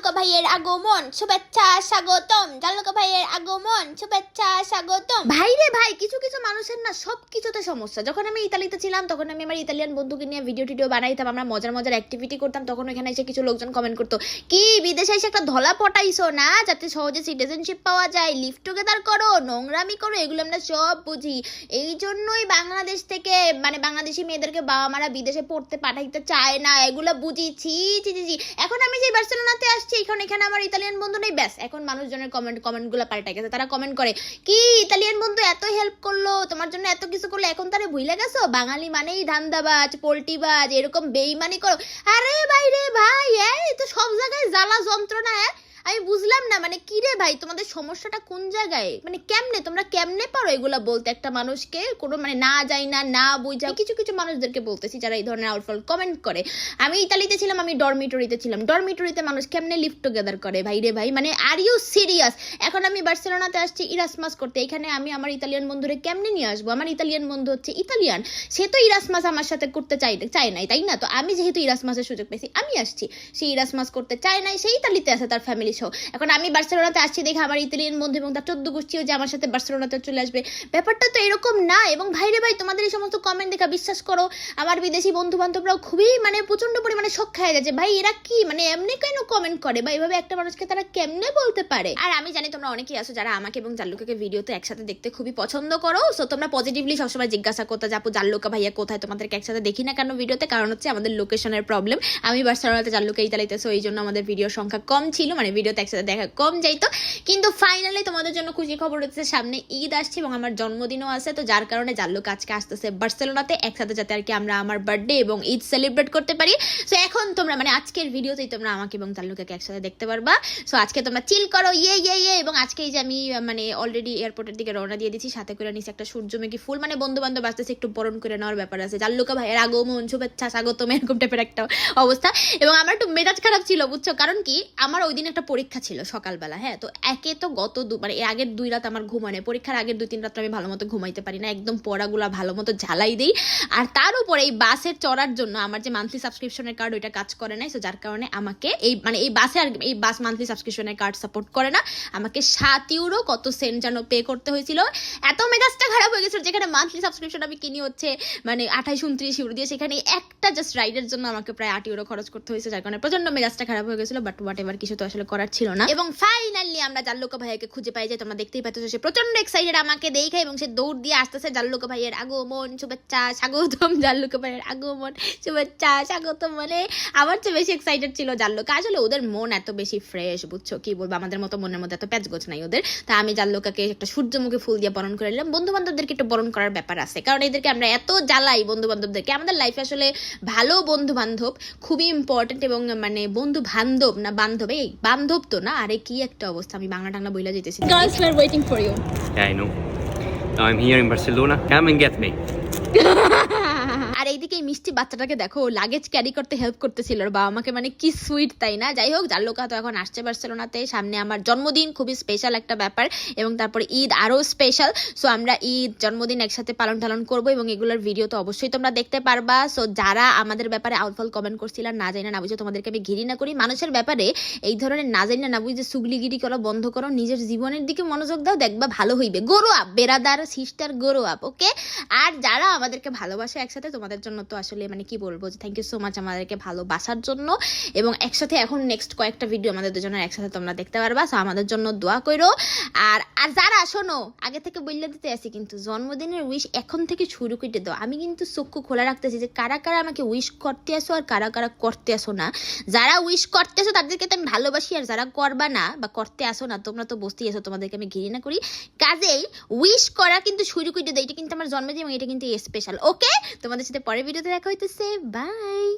জাল্লুকা ভাইয়ের আগমন, শুভেচ্ছা, স্বাগতম। জাল্লুকা ভাইয়ের আগমন, শুভেচ্ছা, স্বাগতম। ভাই রে ভাই, কিছু কিছু মানুষের না সব কিছুতে সমস্যা। যখন আমি ইতালিতে ছিলাম, তখন আমি আমার ইতালিয়ান বন্ধুকে নিয়ে ভিডিও টিডিও বানাইতাম, আমরা মজার মজার অ্যাক্টিভিটি করতাম, তখন এখানে এসে কিছু লোকজন কমেন্ট করতো, কি, বিদেশে এসে একটা ধলা পটাইছো না? যাতে সহজে সিটিজেনশিপ পাওয়া যায়। লিভ টুগেদার করো, নোংরামি করো, এগুলো আমরা সব বুঝি। এই জন্যই বাংলাদেশ থেকে মানে বাংলাদেশি মেয়েদেরকে বাবা মারা বিদেশে পড়তে পাঠাইতে চায় না। এগুলো বুঝি, ছি ছি ছি। এখন আমি যে বার্সেলোনাতে আসছি এখন, এখানে আমার ইতালিয়ান বন্ধু নেই, ব্যাস। এখন মানুষজনের কমেন্ট কমেন্টগুলো পাল্টে গেছে। তারা কমেন্ট করে, কি ইতালিয়ান বন্ধু, এত হেল্প করল? তোমার জন্য এত কিছু করল? এখন তারে ভুলে গেছো? বাঙালি মানেই ধান্দাবাজ পোল্টিবাজ এরকম বেইমানি করো। আরে ভাই রে ভাই, এই তো সব জায়গায় জ্বালা যন্ত্রণা হ্যাঁ? আমি বুঝলাম না মানে কি রে ভাই, তোমাদের সমস্যাটা কোন জায়গায়? মানে কেমনে? তোমরা কেমনে পারো এগুলা বলতে? একটা মানুষকে কোনো মানে না যাই না না বুঝা কিছু কিছু মানুষদেরকে বলতেছি যারা এই ধরনের আউটফল কমেন্ট করে। আমি ইতালিতে ছিলাম, আমি ডরমিটরিতে ছিলাম। ডরমিটরিতে মানুষ কেমনে লিভ টুগেদার করে ভাই রে ভাই? মানে আর ইউ সিরিয়াস এখন আমি বার্সেলোনাতে আসছি ইরাসমাস করতে। এখানে আমি আমার ইতালিয়ান বন্ধুরে কেমনে নিয়ে আসব? আমার ইতালিয়ান বন্ধু হচ্ছে ইতালিয়ান। সে তো ইরাসমাস আমার সাথে করতে চাই চায় নাই, তাই না? তো আমি যেহেতু ইরাসমাসের সুযোগ পেয়েছি, আমি আসছি। সে ইরাসমাস করতে চায় নাই, সে ইতালিতে আছে, তার ফ্যামিলি সহ এখন আমি বার্সেলোনাতে আসছি দেখে আমার ইতালিয়ান বন্ধু এবং তার চোদ্দ গোষ্ঠীও যে আমার সাথে বার্সেলোনাতে চলে আসবে। ব্যাপারটা তো এরকম না এবং ভাইরে ভাই, তোমাদের এই সমস্ত কমেন্ট দেখা বিশ্বাস করো, আমার বিদেশি বন্ধু বান্ধবরাও খুবই মানে প্রচণ্ড পরিমাণে শখ খায় গেছে। ভাই, এরা কি মানে এমনি কেন কমেন্ট করে? বা এভাবে একটা মানুষকে তারা কেমনে বলতে পারে? আর আমি জানি তোমরা অনেকেই আছো যারা আমাকে এবং জাল্লুকাকে ভিডিওতে একসাথে দেখতে খুবই পছন্দ করো। সো তোমরা পজিটিভলি সবসময় জিজ্ঞাসা করতে যাব, জাল্লুকা ভাইয়া কোথায়? তোমাদেরকে একসাথে দেখি না কেন ভিডিওতে? কারণ হচ্ছে আমাদের লোকেশনের প্রবলেম আমি বার্সেলোনাতে, জাল্লুকা ইতালিতে। সো এই জন্য আমাদের ভিডিওর সংখ্যা কম ছিল। মানে ভিডিওতে একসাথে দেখা কম যাইতো কিন্তু ফাইনালি তোমাদের জন্য খুশি খবর হচ্ছে, সামনে ঈদ আসছে এবং আমার জন্মদিনও আছে। তো যার কারণে জাল্লুক আজকে আসতেছে বার্সেলোনাতে, একসাথে যাতে আর কি আমরা আমার বার্থডে এবং ঈদ সেলিব্রেট করতে পারি। সো এখন তোমরা মানে আজকের ভিডিওতেই তোমরা আমাকে এবং জাল্লুকাকে একসাথে দেখতে পারবা। সো আজকে তোমরা চিল করো ইয়ে ইয়ে ইয়ে এবং আজকে এই যে আমি মানে অলরেডি এয়ারপোর্টের দিকে রওনা দিয়ে দিচ্ছি সাথে করে নিছি একটা সূর্যমুখী ফুল। মানে বন্ধু বান্ধব আসতেছে, একটু বরণ করে নেওয়ার ব্যাপার আছে। জাল্লুকা ভাইয়ের আগমন, শুভেচ্ছা, স্বাগতম, এরকম টাইপের একটা অবস্থা। এবং আমার একটু মেজাজ খারাপ ছিল, বুঝছ? কারণ কি, আমার ওই দিন একটা পরীক্ষা ছিল সকালবেলা হ্যাঁ? তো একে তো গত দু মানে এর আগের দুই রাত আমার ঘুমানে পরীক্ষার আগের দুই, তিন রাত আমি ভালো মতো ঘুমাইতে পারি না। একদম পড়াগুলা ভালো মতো ঝালাই দিই। আর তার উপরে এই বাসের চড়ার জন্য আমার যে মান্থলি সাবস্ক্রিপশনের কার্ড ওইটা কাজ করে নাই। সো যার কারণে আমাকে এই মানে এই বাসে আর এই বাস মান্থলি সাবস্ক্রিপশনের কার্ড সাপোর্ট করে না। আমাকে সাত ইউরো কত সেন্ট যেন পে করতে হয়েছিল। এত মেজাজটা খারাপ হয়ে গেছিল যেখানে মান্থলি সাবস্ক্রিপশন আমি কিনি হচ্ছে মানে আঠাইশ, উনত্রিশ ইউরো দিয়ে। সেখানে একটা জাস্ট রাইডের জন্য আমাকে প্রায় আট ইউরো খরচ করতে হয়েছে। যার কারণে প্রচণ্ড মেজাজটা খারাপ হয়ে গেছিল। বাট হোয়াট এভার কিছু তো আসলে ছিল না। এবং ফাইনালি আমরা জাল্লোকা ভাইয়াকে খুঁজে পাই যে তোমরা দেখতেই পাচ্ছ সে প্রচণ্ড এক্সাইটেড আমাকে দেখে এবং সে দৌড় দিয়ে আসতেছে জাল্লোকা ভাইয়ের আগমন, শুভেচ্ছা, স্বাগতম জাল্লোকা ভাইয়ের আগমন, শুভেচ্ছা, স্বাগতম মানে আমার চেয়ে বেশি এক্সাইটেড ছিল জাল্লোকা। আসলে ওদের মন এত বেশি ফ্রেশ বুঝছ? কি বলব? আমাদের মতো মনের মধ্যে এত প্যাচগোছ নাই ওদের। তা আমি জাল্লোকাকে একটা সূর্যমুখী ফুল দিয়ে বরণ করে নিলাম। বন্ধু বান্ধবদেরকে একটু বরণ করার ব্যাপার আছে। কারণ এদেরকে আমরা এত জ্বালাই বন্ধু বান্ধবদেরকে আমাদের লাইফে আসলে ভালো বন্ধু বান্ধব খুবই ইম্পর্টেন্ট এবং মানে বন্ধু বান্ধব না বান্ধব, এই বান্ধব দবতো না? আরে কি একটা অবস্থা আমি বাংলা টাংলা বইলা যেতেছি girls are waiting for you I know I am here in Barcelona come and get me এইদিকে এই মিষ্টি বাচ্চাটাকে দেখো লাগেজ ক্যারি করতে হেল্প করতেছিল। ওর বাবা মাকে মানে কি সুইট তাই না? যাই হোক, যার লোকা তো এখন আসছে বার্সেলোনাতে, সামনে আমার জন্মদিন, খুবই স্পেশাল একটা ব্যাপার, এবং তারপর ঈদ আরও স্পেশাল সো আমরা ঈদ, জন্মদিন একসাথে পালন টালন করব, এবং এগুলোর ভিডিও তো অবশ্যই তোমরা দেখতে পারবা। সো যারা আমাদের ব্যাপারে আউটফল কমেন্ট করছিল না জানি না না বুঝে তোমাদেরকে আমি ঘিরি না করি। মানুষের ব্যাপারে এই ধরনের না জানি না না বুঝে সুগলিগিরি করো, বন্ধ করো, নিজের জীবনের দিকে মনোযোগ দাও, দেখবা ভালো হইবে। গরো আপ বেরাদার সিস্টার গরো আপ ওকে আর যারা আমাদেরকে ভালোবাসে একসাথে, তোমাদের জন্য তো আসলে মানে কি বলব যে থ্যাংক ইউ সো মাচ আমাদেরকে ভালোবাসার জন্য। এবং একসাথে এখন নেক্সট কয়েকটা ভিডিও আমাদের দুজনের একসাথে তোমরা দেখতে পারবা সো আমাদের জন্য দোয়া করো। আর আর যারা, শোনো, আগে থেকে বললে দিতে আসি কিন্তু জন্মদিনের উইশ এখন থেকে শুরু করে দাও। আমি কিন্তু চক্ষু খোলা রাখতেছি যে কারা কারা আমাকে উইশ করতে আসো আর কারা কারা করতে আসো না। যারা উইশ করতে আসো তাদেরকে তো আমি ভালোবাসি আর যারা করবা না বা করতে আসো না, তোমরা তো বসতেই আসো, তোমাদেরকে আমি ঘৃণা করি। কাজেই উইশ করা কিন্তু শুরু করে দাও, এটা কিন্তু আমার জন্মদিন এবং এটা কিন্তু স্পেশাল ওকে তোমাদের সাথে পরের ভিডিওতে দেখা হইতেছে বাই